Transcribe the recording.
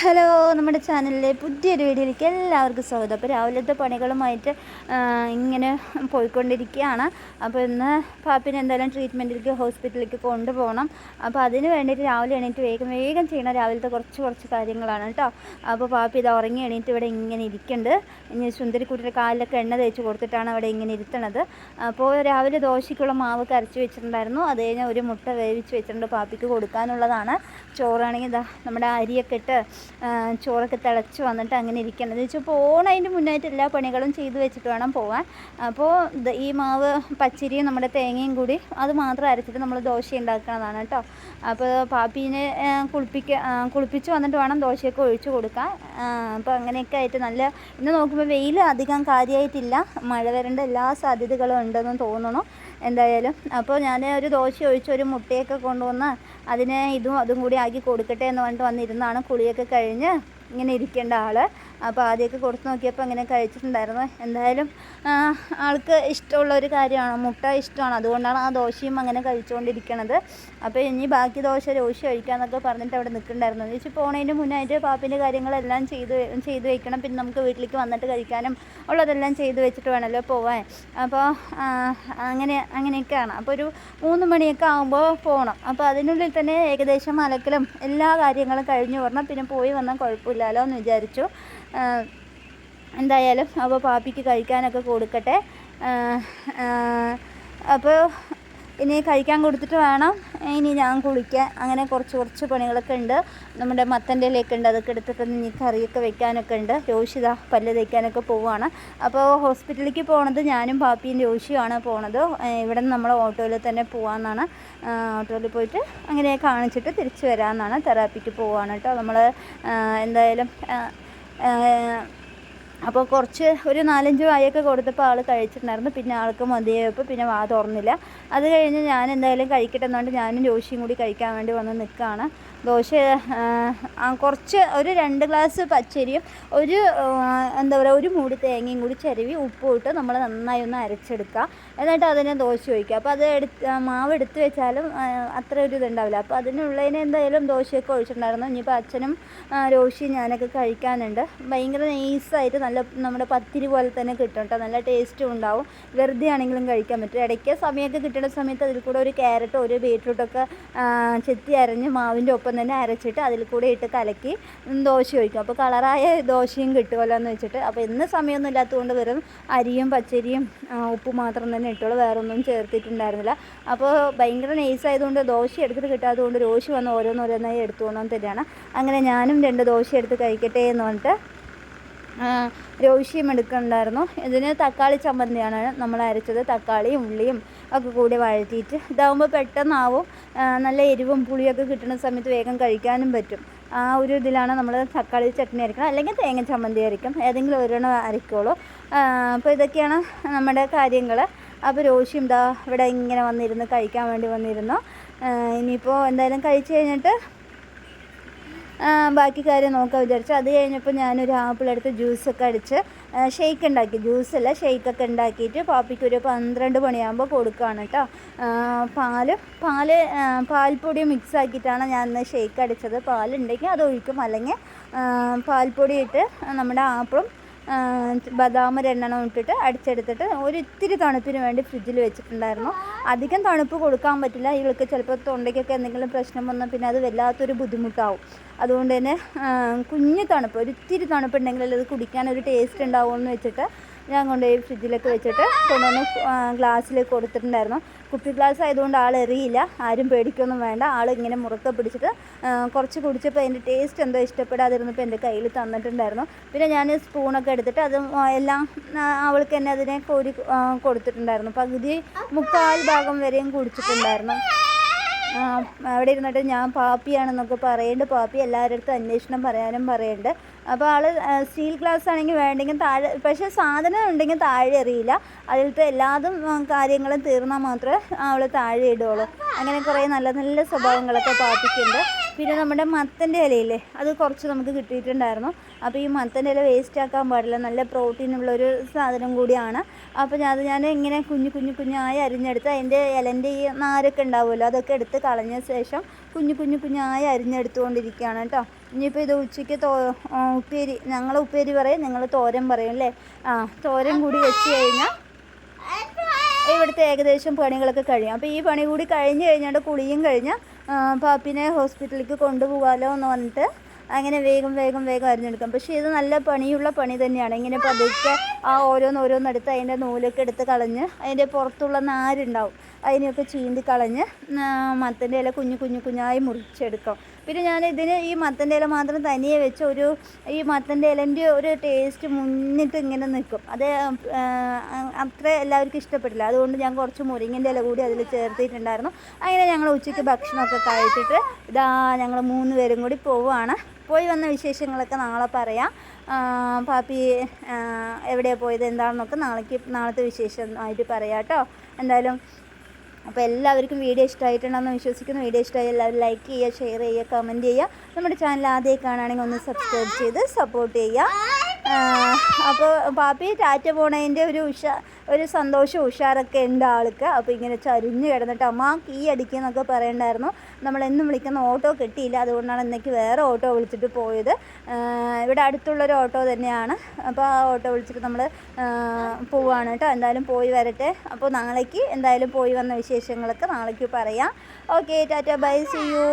Hello നമ്മുടെ ചാനലിലെ പുതിയൊരു വീഡിയോയിലേക്ക് എല്ലാവർക്കും സ്വാഗതം. അപ്പോൾ രാവിലത്തെ പണികളുമായിട്ട് ഇങ്ങനെ പോയിക്കൊണ്ടിരിക്കുകയാണ്. അപ്പോൾ ഇന്ന് പാപ്പിനെ എന്തായാലും ട്രീറ്റ്മെന്റിലേക്ക് ഹോസ്പിറ്റലിലേക്ക് കൊണ്ടുപോകണം. അപ്പോൾ അതിന് വേണ്ടിയിട്ട് രാവിലെ എണീറ്റ് വേഗം വേഗം ചെയ്യണം. രാവിലത്തെ കുറച്ച് കുറച്ച് കാര്യങ്ങളാണ് കേട്ടോ. അപ്പോൾ പാപ്പി ഇത് ഉറങ്ങി എണീറ്റ് ഇവിടെ ഇങ്ങനെ ഇരിക്കുന്നുണ്ട്. ഇനി സുന്ദരിക്കുട്ടിയുടെ കാലിലൊക്കെ എണ്ണ തേച്ച് കൊടുത്തിട്ടാണ് അവിടെ ഇങ്ങനെ ഇരുത്തണത് അപ്പോൾ രാവിലെ ദോശയ്ക്കുള്ള മാവ് കരച്ച് വെച്ചിട്ടുണ്ടായിരുന്നു. അത് കഴിഞ്ഞാൽ ഒരു മുട്ട വേവിച്ച് വെച്ചിട്ടുണ്ട് പാപ്പിക്ക് കൊടുക്കാനുള്ളതാണ്. ചോറാണെങ്കിൽ ഇതാ നമ്മുടെ അരിയൊക്കെ ഇട്ട് ചോറൊക്കെ തിളച്ച് വന്നിട്ട് അങ്ങനെ ഇരിക്കണം എന്ന് വെച്ചാൽ പോണതിന്റെ മുന്നായിട്ട് എല്ലാ പണികളും ചെയ്ത് വെച്ചിട്ട് വേണം പോകാൻ അപ്പോൾ ഈ മാവ് പച്ചരിയും നമ്മുടെ തേങ്ങയും കൂടി അത് മാത്രം അരച്ചിട്ട് നമ്മൾ ദോശ ഉണ്ടാക്കുന്നതാണ് കേട്ടോ. അപ്പോൾ പാപ്പീനെ കുളിപ്പിക്ക കുളിപ്പിച്ച് വന്നിട്ട് വേണം ദോശയൊക്കെ ഒഴിച്ചു കൊടുക്കാൻ. അപ്പോൾ അങ്ങനെയൊക്കെ ആയിട്ട് നല്ല ഇന്ന് നോക്കുമ്പോൾ വെയിൽ അധികം കാര്യമായിട്ടില്ല മഴ വരേണ്ട എല്ലാ സാധ്യതകളും ഉണ്ടെന്ന് തോന്നുന്നു എന്തായാലും. അപ്പോൾ ഞാൻ ഒരു ദോശ ഒഴിച്ച് ഒരു മുട്ടയൊക്കെ കൊണ്ടുവന്ന് അതിനെ ഇതും അതും കൂടി ആക്കി കൊടുക്കട്ടെ എന്ന് പറഞ്ഞിട്ട് വന്നിരുന്നാണ് കുളിയൊക്കെ കഴിഞ്ഞ് ഇങ്ങനെ ഇരിക്കേണ്ട ആൾ അപ്പോൾ ആദ്യമൊക്കെ കൊടുത്ത് നോക്കിയപ്പോൾ അങ്ങനെ കഴിച്ചിട്ടുണ്ടായിരുന്നു. എന്തായാലും ആൾക്ക് ഇഷ്ടമുള്ള ഒരു കാര്യമാണ്. മുട്ട ഇഷ്ടമാണ്. അതുകൊണ്ടാണ് ആ ദോശയും അങ്ങനെ കഴിച്ചുകൊണ്ടിരിക്കണത്. അപ്പോൾ ഇനി ബാക്കി ദോശ രോശി കഴിക്കാമെന്നൊക്കെ പറഞ്ഞിട്ട് അവിടെ നിൽക്കുന്നുണ്ടായിരുന്നു. എന്ന് വെച്ചാൽ പോണതിന് മുന്നായിട്ട് പാപ്പിന്റെ കാര്യങ്ങളെല്ലാം ചെയ്ത് ചെയ്ത് വെക്കണം. പിന്നെ നമുക്ക് വീട്ടിലേക്ക് വന്നിട്ട് കഴിക്കാനും ഉള്ളതെല്ലാം ചെയ്ത് വെച്ചിട്ട് വേണമല്ലോ പോവാൻ. അപ്പോൾ അങ്ങനെ അങ്ങനെയൊക്കെയാണ്. അപ്പോൾ ഒരു മൂന്ന് മണിയൊക്കെ ആകുമ്പോൾ പോകണം. അപ്പോൾ അതിനുള്ളിൽ തന്നെ ഏകദേശം അലക്കലും എല്ലാ കാര്യങ്ങളും കഴിഞ്ഞു വരണം. പിന്നെ പോയി വന്നാൽ കുഴപ്പമില്ലല്ലോ എന്ന് വിചാരിച്ചു. എന്തായാലും അപ്പോൾ പാപ്പിക്ക് കഴിക്കാനൊക്കെ കൊടുക്കട്ടെ. അപ്പോൾ ഇനി കഴിക്കാൻ കൊടുത്തിട്ട് വേണം. ഇനി ഞാൻ കുളിക്കാൻ. അങ്ങനെ കുറച്ച് കുറച്ച് പണികളൊക്കെ ഉണ്ട്. നമ്മുടെ മത്തന്റെ ഉണ്ട്. അതൊക്കെ എടുത്തിട്ട് ഇനി കറിയൊക്കെ വെക്കാനൊക്കെ ഉണ്ട്. രോഷിത പല്ല് തേക്കാനൊക്കെ പോവുകയാണ് അപ്പോൾ ഹോസ്പിറ്റലിലേക്ക് പോണത് ഞാനും പാപ്പിയും രോഷിയുമാണ് പോണത്. ഇവിടെ നിന്ന് നമ്മൾ ഓട്ടോയിൽ തന്നെ പോകാമെന്നാണ് ഓട്ടോയിൽ പോയിട്ട് അങ്ങനെ കാണിച്ചിട്ട് തിരിച്ചു വരാമെന്നാണ് തെറാപ്പിക്ക് പോവാണ് കേട്ടോ. നമ്മൾ എന്തായാലും അപ്പോൾ കുറച്ച് ഒരു നാലഞ്ച് വായൊക്കെ കൊടുത്തപ്പോൾ ആൾ കഴിച്ചിട്ടുണ്ടായിരുന്നു. പിന്നെ ആൾക്ക് മതിയായപ്പോൾ പിന്നെ വാ തുറന്നില്ല. അത് കഴിഞ്ഞ് ഞാൻ എന്തായാലും കഴിക്കട്ടെ എന്നുകൊണ്ട് ഞാനും ജോഷിയും കൂടി കഴിക്കാൻ വേണ്ടി വന്ന് നിൽക്കുകയാണ് ദോശ കുറച്ച് ഒരു രണ്ട് ഗ്ലാസ് പച്ചരിയും ഒരു എന്താ പറയുക ഒരു മൂടി തേങ്ങയും കൂടി ചിരവി ഉപ്പും ഇട്ട് നമ്മൾ നന്നായി ഒന്ന് അരച്ചെടുക്കുക. എന്നിട്ട് അതിനെ ദോശ ഒഴിക്കുക. അപ്പോൾ അത് എടുത്ത് മാവ് എടുത്ത് വെച്ചാലും അത്ര ഒരു ഇതുണ്ടാവില്ല. അപ്പോൾ അതിനുള്ളതിന് എന്തായാലും ദോശയൊക്കെ ഒഴിച്ചിട്ടുണ്ടായിരുന്നു. ഇനിയിപ്പോൾ അച്ഛനും രോഷിയും ഞാനൊക്കെ കഴിക്കാനുണ്ട്. ഭയങ്കര നൈസായിട്ട് നല്ല നമ്മുടെ പത്തിരി പോലെ തന്നെ കിട്ടും കേട്ടോ. നല്ല ടേസ്റ്റും ഉണ്ടാവും. വെറുതെ ആണെങ്കിലും കഴിക്കാൻ പറ്റും. ഇടയ്ക്ക് സമയമൊക്കെ കിട്ടുന്ന സമയത്ത് അതിൽ കൂടെ ഒരു ക്യാരറ്റോ ഒരു ബീട്രൂട്ടൊക്കെ ചെത്തി അരഞ്ഞ് മാവിന്റെ ഒപ്പം തന്നെ അരച്ചിട്ട് അതിൽ കൂടെ ഇട്ട് കലക്കി ദോശ ഒഴിക്കും. അപ്പോൾ കളറായ ദോശയും കിട്ടുമല്ലോ എന്ന് വെച്ചിട്ട്. അപ്പോൾ ഇന്ന് സമയമൊന്നും ഇല്ലാത്തതുകൊണ്ട് വെറും അരിയും പച്ചരിയും ഉപ്പ് മാത്രം തന്നെ ഇട്ടുള്ളൂ വേറെ ഒന്നും ചേർത്തിട്ടുണ്ടായിരുന്നില്ല. അപ്പോൾ ഭയങ്കര നൈസായതുകൊണ്ട് ദോശ എടുത്തിട്ട് കിട്ടാത്തതുകൊണ്ട് രോശി വന്ന് ഓരോന്നോരോന്നായി എടുത്തു കൊണ്ടുവന്ന് തരികയാണ്. അങ്ങനെ ഞാനും രണ്ട് ദോശ എടുത്ത് കഴിക്കട്ടെ എന്ന് പറഞ്ഞിട്ട് രോഷിയും എടുക്കുന്നുണ്ടായിരുന്നു ഇതിന് തക്കാളി ചമ്മന്തിയാണ് നമ്മൾ അരച്ചത്. തക്കാളിയും ഉള്ളിയും ഒക്കെ കൂടി വഴറ്റിയിട്ട് ഇതാകുമ്പോൾ പെട്ടെന്നാവും. നല്ല എരിവും പുളിയൊക്കെ കിട്ടുന്ന സമയത്ത് വേഗം കഴിക്കാനും പറ്റും. ആ ഒരു ഇതിലാണ് നമ്മൾ തക്കാളി ചട്നി അരക്കണം അല്ലെങ്കിൽ തേങ്ങ ചമ്മന്തി അരയ്ക്കും ഏതെങ്കിലും ഒരെണ്ണം അരയ്ക്കുള്ളൂ അപ്പോൾ ഇതൊക്കെയാണ് നമ്മുടെ കാര്യങ്ങൾ അപ്പോൾ രോഷിയും ഇതാ ഇവിടെ ഇങ്ങനെ വന്നിരുന്നു കഴിക്കാൻ വേണ്ടി വന്നിരുന്നു. ഇനിയിപ്പോൾ എന്തായാലും കഴിച്ച് കഴിഞ്ഞിട്ട് ബാക്കി കാര്യം നോക്കാൻ വിചാരിച്ചു. അത് കഴിഞ്ഞപ്പോൾ ഞാനൊരു ആപ്പിൾ എടുത്ത് ജ്യൂസൊക്കെ അടിച്ച് ഷെയ്ക്ക് ഉണ്ടാക്കി. ജ്യൂസല്ല ഷെയ്ക്കൊക്കെ ഉണ്ടാക്കിയിട്ട് പാപ്പിക്ക് ഒരു പന്ത്രണ്ട് മണിയാകുമ്പോൾ കൊടുക്കുകയാണ് കേട്ടോ പാൽ പാൽ പാൽപ്പൊടി മിക്സ് ആക്കിയിട്ടാണ് ഞാൻ ഇന്ന് ഷെയ്ക്ക് അടിച്ചത്. പാലുണ്ടെങ്കിൽ അത് ഒഴിക്കും. അല്ലെങ്കിൽ പാൽപ്പൊടി ഇട്ട് നമ്മുടെ ആപ്പിളും ബദാം രണ്ടെണ്ണം ഇട്ടിട്ട് അടിച്ചെടുത്തിട്ട് ഒരു ഇത്തിരി തണുപ്പിന് വേണ്ടി ഫ്രിഡ്ജിൽ വെച്ചിട്ടുണ്ടായിരുന്നു. അധികം തണുപ്പ് കൊടുക്കാൻ പറ്റില്ല. ഇവൾക്ക് ചിലപ്പോൾ തൊണ്ടയ്ക്കൊക്കെ എന്തെങ്കിലും പ്രശ്നം വന്നാൽ പിന്നെ അത് വല്ലാത്തൊരു ബുദ്ധിമുട്ടാവും. അതുകൊണ്ട് തന്നെ കുഞ്ഞു തണുപ്പ് ഒരു ഇത്തിരി തണുപ്പുണ്ടെങ്കിൽ അത് കുടിക്കാൻ ഒരു ടേസ്റ്റ് ഉണ്ടാവുമെന്ന് വെച്ചിട്ട് ഞാൻ കൊണ്ടുപോയി ഫ്രിഡ്ജിലൊക്കെ വെച്ചിട്ട് കൊണ്ടുവന്ന് ഗ്ലാസ്സിൽ കൊടുത്തിട്ടുണ്ടായിരുന്നു. കുപ്പി ഗ്ലാസ് ആയതുകൊണ്ട് ആൾ എറിയില്ല. ആരും പേടിക്കൊന്നും വേണ്ട. ആൾ ഇങ്ങനെ മുറുക്കെ പിടിച്ചിട്ട് കുറച്ച് കുടിച്ചപ്പോൾ അതിന്റെ ടേസ്റ്റ് എന്തോ ഇഷ്ടപ്പെടാതിരുന്നപ്പോൾ എന്റെ കയ്യിൽ തന്നിട്ടുണ്ടായിരുന്നു. പിന്നെ ഞാൻ സ്പൂണൊക്കെ എടുത്തിട്ട് അത് എല്ലാം അവൾക്ക് തന്നെ അതിനെ കോരി കൊടുത്തിട്ടുണ്ടായിരുന്നു. പകുതി മുക്കാൽ ഭാഗം വരെയും കുടിച്ചിട്ടുണ്ടായിരുന്നു. അവിടെ ഇരുന്നിട്ട് ഞാൻ പാപ്പിയാണെന്നൊക്കെ പറയേണ്ട. പാപ്പി എല്ലാവരുടെ അന്വേഷണം പറയാനും പറയേണ്ട. അപ്പോൾ ആൾ സ്റ്റീൽ ഗ്ലാസ് ആണെങ്കിൽ വേണ്ടെങ്കിൽ താഴെ പക്ഷേ സാധനം ഉണ്ടെങ്കിൽ താഴെ എറിയില്ല. അതിലത്തെ എല്ലാതും കാര്യങ്ങളും തീർന്നാൽ മാത്രമേ അവൾ താഴെ ഇടുള്ളൂ അങ്ങനെ കുറേ നല്ല നല്ല സ്വഭാവങ്ങളൊക്കെ പാപ്പിക്കുണ്ട്. പിന്നെ നമ്മുടെ മത്തന്റെ ഇലയില്ലേ അത് കുറച്ച് നമുക്ക് കിട്ടിയിട്ടുണ്ടായിരുന്നു. അപ്പോൾ ഈ മത്തന്റെ ഇല വേസ്റ്റ് ആക്കാൻ പാടില്ല നല്ല പ്രോട്ടീൻ ഉള്ള ഒരു സാധനം കൂടിയാണ്. അപ്പോൾ ഞാൻ അത് ഞാൻ ഇങ്ങനെ കുഞ്ഞു കുഞ്ഞു കുഞ്ഞായി അരിഞ്ഞെടുത്ത് അതിന്റെ ഇലന്റെ ഈ നാരൊക്കെ ഉണ്ടാവുമല്ലോ അതൊക്കെ എടുത്ത് കളഞ്ഞ ശേഷം കുഞ്ഞു കുഞ്ഞു കുഞ്ഞായി അരിഞ്ഞെടുത്തുകൊണ്ടിരിക്കുകയാണ് കേട്ടോ. ഇനിയിപ്പോൾ ഇത് ഉച്ചയ്ക്ക് തോ ഉപ്പേരി ഞങ്ങൾ ഉപ്പേരി പറയും നിങ്ങൾ തോരൻ പറയും അല്ലേ? ആ തോരൻ കൂടി വെച്ച് കഴിഞ്ഞാൽ ഇവിടുത്തെ ഏകദേശം പണികളൊക്കെ കഴിയും. അപ്പോൾ ഈ പണി കൂടി കഴിഞ്ഞ് കഴിഞ്ഞാൽ കുളിയും കഴിഞ്ഞ് ആ, പാപ്പിനെ ഹോസ്പിറ്റലിലേക്ക് കൊണ്ടുപോകാമല്ലോ എന്ന് പറഞ്ഞിട്ട് അങ്ങനെ വേഗം വേഗം വേഗം അരിഞ്ഞെടുക്കാം. പക്ഷേ ഇത് നല്ല പണിയുള്ള പണി തന്നെയാണ്. ഇങ്ങനെ പതുക്കെ ആ ഓരോന്നോരോന്നെടുത്ത് അതിന്റെ നൂലൊക്കെ എടുത്ത് കളഞ്ഞ് അതിന്റെ പുറത്തുള്ള നാരുണ്ടാവും. അതിനെയൊക്കെ ചീന്തി കളഞ്ഞ് മത്തന്റെ ഇല കുഞ്ഞു കുഞ്ഞു കുഞ്ഞായി മുറിച്ചെടുക്കും. പിന്നെ ഞാൻ ഇതിന് ഈ മത്തന്റെ ഇല മാത്രം തനിയെ വെച്ച് ഒരു ഈ മത്തന്റെ ഇലന്റെ ഒരു ടേസ്റ്റ് മുന്നിട്ട് ഇങ്ങനെ നിൽക്കും. അത് അത്ര എല്ലാവർക്കും ഇഷ്ടപ്പെട്ടില്ല. അതുകൊണ്ട് ഞാൻ കുറച്ച് മുരിങ്ങന്റെ ഇല കൂടി അതിൽ ചേർത്തിട്ടുണ്ടായിരുന്നു. അങ്ങനെ ഞങ്ങൾ ഉച്ചയ്ക്ക് ഭക്ഷണമൊക്കെ കഴിച്ചിട്ട് ഇതാ ഞങ്ങൾ മൂന്ന് പേരും കൂടി പോവുകയാണ്. പോയി വന്ന വിശേഷങ്ങളൊക്കെ നാളെ പറയാം. പാപ്പി എവിടെയാണ് പോയത് എന്താണെന്നൊക്കെ നാളേക്ക് നാളത്തെ വിശേഷമായിട്ട് പറയാം കേട്ടോ. എന്തായാലും അപ്പോൾ എല്ലാവർക്കും വീഡിയോ ഇഷ്ടമായിട്ടുണ്ടെന്ന് വിശ്വസിക്കുന്നു. വീഡിയോ ഇഷ്ടമായി എല്ലാവരും ലൈക്ക് ചെയ്യുക ഷെയർ ചെയ്യുക കമന്റ് ചെയ്യുക. നമ്മുടെ ചാനൽ ആദ്യമായി കാണുകയാണെങ്കിൽ ഒന്ന് സബ്സ്ക്രൈബ് ചെയ്ത് സപ്പോർട്ട് ചെയ്യുക. അപ്പോൾ പാപ്പി ടാറ്റ പോണതിന്റെ ഒരു ഉഷ ഒരു സന്തോഷം ഉഷാറൊക്കെ ഉണ്ട് ആൾക്ക്. അപ്പോൾ ഇങ്ങനെ ചരിഞ്ഞ് കിടന്നിട്ട് അമ്മ കീ അടിക്കുന്നൊക്കെ പറയണ്ടായിരുന്നു. നമ്മളെന്നും വിളിക്കുന്ന ഓട്ടോ കിട്ടിയില്ല അതുകൊണ്ടാണ് ഇന്നേക്ക് വേറെ ഓട്ടോ വിളിച്ചിട്ട് പോയത്. ഇവിടെ അടുത്തുള്ളൊരു ഓട്ടോ തന്നെയാണ്. അപ്പോൾ ആ ഓട്ടോ വിളിച്ചിട്ട് നമ്മൾ പോവുകയാണ് കേട്ടോ. എന്തായാലും പോയി വരട്ടെ. അപ്പോൾ നാളേക്ക് എന്തായാലും പോയി വന്ന വിശേഷങ്ങളൊക്കെ നാളേക്ക് പറയാം. Okay tata bye see you